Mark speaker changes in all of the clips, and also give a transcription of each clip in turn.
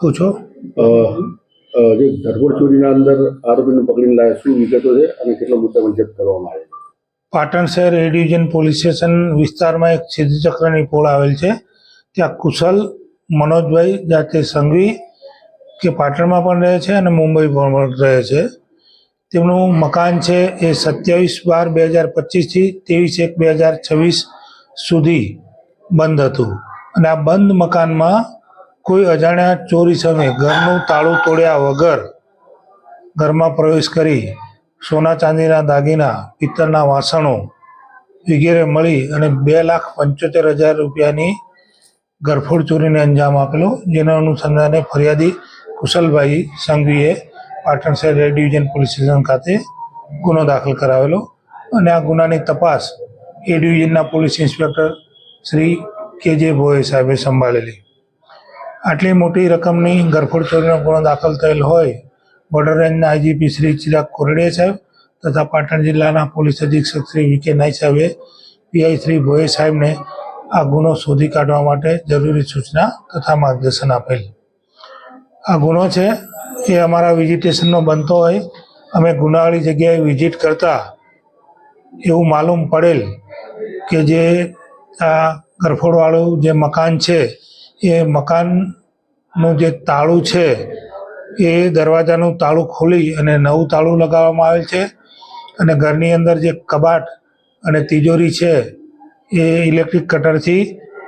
Speaker 1: પૂછો.
Speaker 2: જે ધરપોડ ચોરીના અંદર આરોપીને પકડીને લાયા શું વિગતો છે અને કેટલો મુદ્દામાં જપ્ત કરવામાં આવે છે?
Speaker 1: પાટણ શહેર એ ડિવિઝન પોલીસ સ્ટેશન વિસ્તારમાં એક સિદ્ધચક્રની પોળ આવેલ છે. ત્યાં કુશલ મનોજભાઈ જાતે સંઘવી કે પાટણમાં પણ રહે છે અને મુંબઈ પણ રહે છે. તેમનું મકાન છે એ સત્યાવીસ બાર બે હજાર પચીસથી ત્રેવીસ એક બે હજાર છવ્વીસ સુધી બંધ હતું. અને આ બંધ મકાનમાં કોઈ અજાણ્યા ચોરી સમયે ઘરનું તાળું તોડ્યા વગર ઘરમાં પ્રવેશ કરી સોના ચાંદીના દાગીના, પિત્તળના વાસણો વગેરે મળી અને બે લાખ પંચોતેર હજાર રૂપિયાની ગરફોડ ચોરીને અંજામ આપેલો, જેના અનુસંધાને ફરિયાદી કુશલભાઈ સંઘવીએ પાટણ શહેર રેડ ડિવિઝન પોલીસ સ્ટેશન ખાતે ગુનો દાખલ કરાવેલો અને આ ગુનાની તપાસ A ડિવિઝનના police inspector Shri K J Bhoe સાહેબે સંભાળેલી. આટલી મોટી રકમની ગરફોડ ચોરીનો ગુનો દાખલ થયેલ હોય બોર્ડર રેન્જના આઈજીપી શ્રી ચિરાગ કોરડે સાહેબ તથા પાટણ જિલ્લાના પોલીસ અધિક્ષક શ્રી વી કે નાઈ સાહેબે પીઆઈ શ્રી ભોએ સાહેબને આ ગુનો શોધી કાઢવા માટે જરૂરી સૂચના તથા માર્ગદર્શન આપેલ. આ ગુનો છે, એ અમારા વિઝિટેશનનો બનતો હોય, અમે ગુનાવાળી જગ્યાએ વિઝિટ કરતા એવું માલુમ પડેલ કે જે આ ગરફોડવાળું જે મકાન છે એ મકાનનું જે તાળું છે, એ દરવાજાનું તાળું ખોલી અને નવું તાળું લગાવવામાં આવેલ છે. અને ઘરની અંદર જે કબાટ અને તિજોરી છે, એ ઇલેક્ટ્રિક કટરથી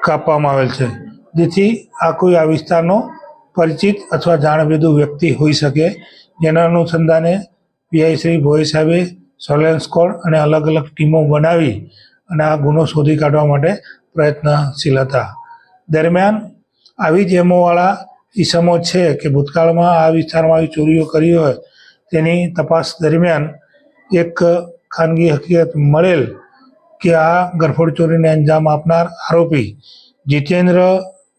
Speaker 1: કાપવામાં આવેલ છે. જેથી આ કોઈ આ વિસ્તારનો પરિચિત અથવા જાણભેદુ વ્યક્તિ હોઈ શકે. જેના અનુસંધાને પીઆઈ શ્રી ભોઈ સાહેબે સર્વેલન્સ સ્કોડ અને અલગ અલગ ટીમો બનાવી અને આ ગુનો શોધી કાઢવા માટે પ્રયત્નશીલ હતા. દરમિયાન આવી જ એમોવાળા ઈસમો છે કે ભૂતકાળમાં આ વિસ્તારમાં આવી ચોરીઓ કરી હોય, તેની તપાસ દરમિયાન એક ખાનગી હકીકત મળેલ કે આ ગરફોડ ચોરીને અંજામ આપનાર આરોપી જીતેન્દ્ર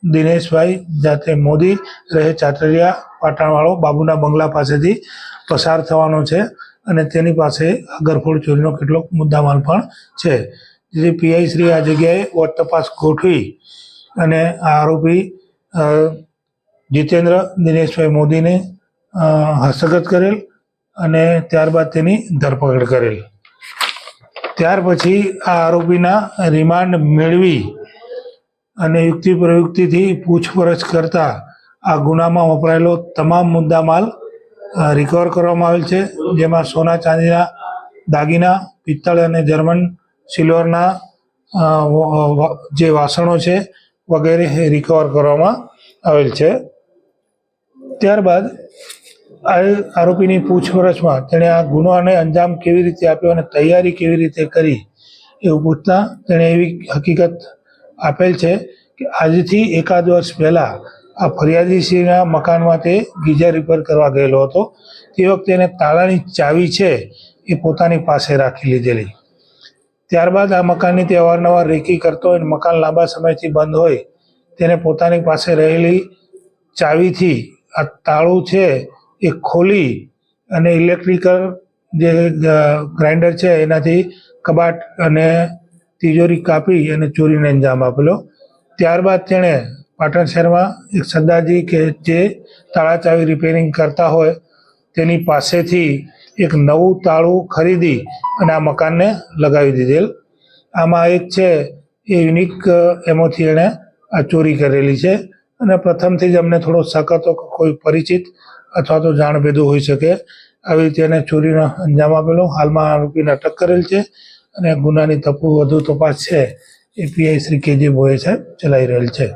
Speaker 1: દિનેશભાઈ જાતે મોદી રહે ચાટરિયા પાટણવાળો બાબુના બંગલા પાસેથી પસાર થવાનો છે અને તેની પાસે આ ગરફોડ ચોરીનો કેટલોક મુદ્દામાલ પણ છે. જેથી પીઆઈ શ્રી આ જગ્યાએ વોટ તપાસ ગોઠવી અને આ આરોપી જીતેન્દ્ર દિનેશભાઈ મોદીને હસ્તગત કરેલ અને ત્યારબાદ તેની ધરપકડ કરેલ. ત્યાર પછી આ આરોપીના રિમાન્ડ મેળવી અને યુક્તિ પ્રયુક્તિથી પૂછપરછ કરતા આ ગુનામાં વપરાયેલો તમામ મુદ્દામાલ માલ રિકવર કરવામાં આવેલ છે, જેમાં સોના ચાંદીના દાગીના, પિત્તળ અને જર્મન સિલ્વરના જે વાસણો છે વગેરે રિકવર કરવામાં આવેલ છે. ત્યારબાદ આરોપીની પૂછપરછમાં તેણે આ ગુનાને અંજામ કેવી રીતે આપ્યો અને તૈયારી કેવી રીતે કરી એવું પૂછતા તેણે એવી હકીકત આપેલ છે કે આજથી એકાદ વર્ષ પહેલાં આ ફરિયાદીશ્રીના મકાનમાં તે ગીઝર રિપેર કરવા ગયેલો હતો. તે વખતે એને તાળાની ચાવી છે એ પોતાની પાસે રાખી લીધેલી. ત્યારબાદ આ મકાનની તે અવારનવાર રેકી કરતો હોય મકાન લાંબા સમયથી બંધ હોય, તેને પોતાની પાસે રહેલી ચાવીથી આ તાળું છે એ ખોલી અને ઇલેક્ટ્રિકલ જે ગ્રાઇન્ડર છે એનાથી કબાટ અને તિજોરી કાપી અને ચોરીને અંજામ આપેલો. ત્યારબાદ તેણે પાટણ શહેરમાં એક સરદારજી કે જે તાળા ચાવી રિપેરિંગ કરતા હોય તેની પાસેથી એક નવું તાળું ખરીદી અને આ મકાનને લગાવી દીધેલ. આમાં એક છે, એ યુનિક એમાંથી એણે આ ચોરી કરેલી છે અને પ્રથમથી જ અમને થોડો કે કોઈ પરિચિત અથવા તો જાણભેદું હોઈ શકે. આવી રીતે એને ચોરીનો અંજામ આપેલો. હાલમાં આરોપીને અટક કરેલ છે અને ગુનાની તપુ વધુ તપાસ છે. એ પીઆઈ શ્રી કેજી ભોએ સાહેબ ચલાવી રહેલ છે.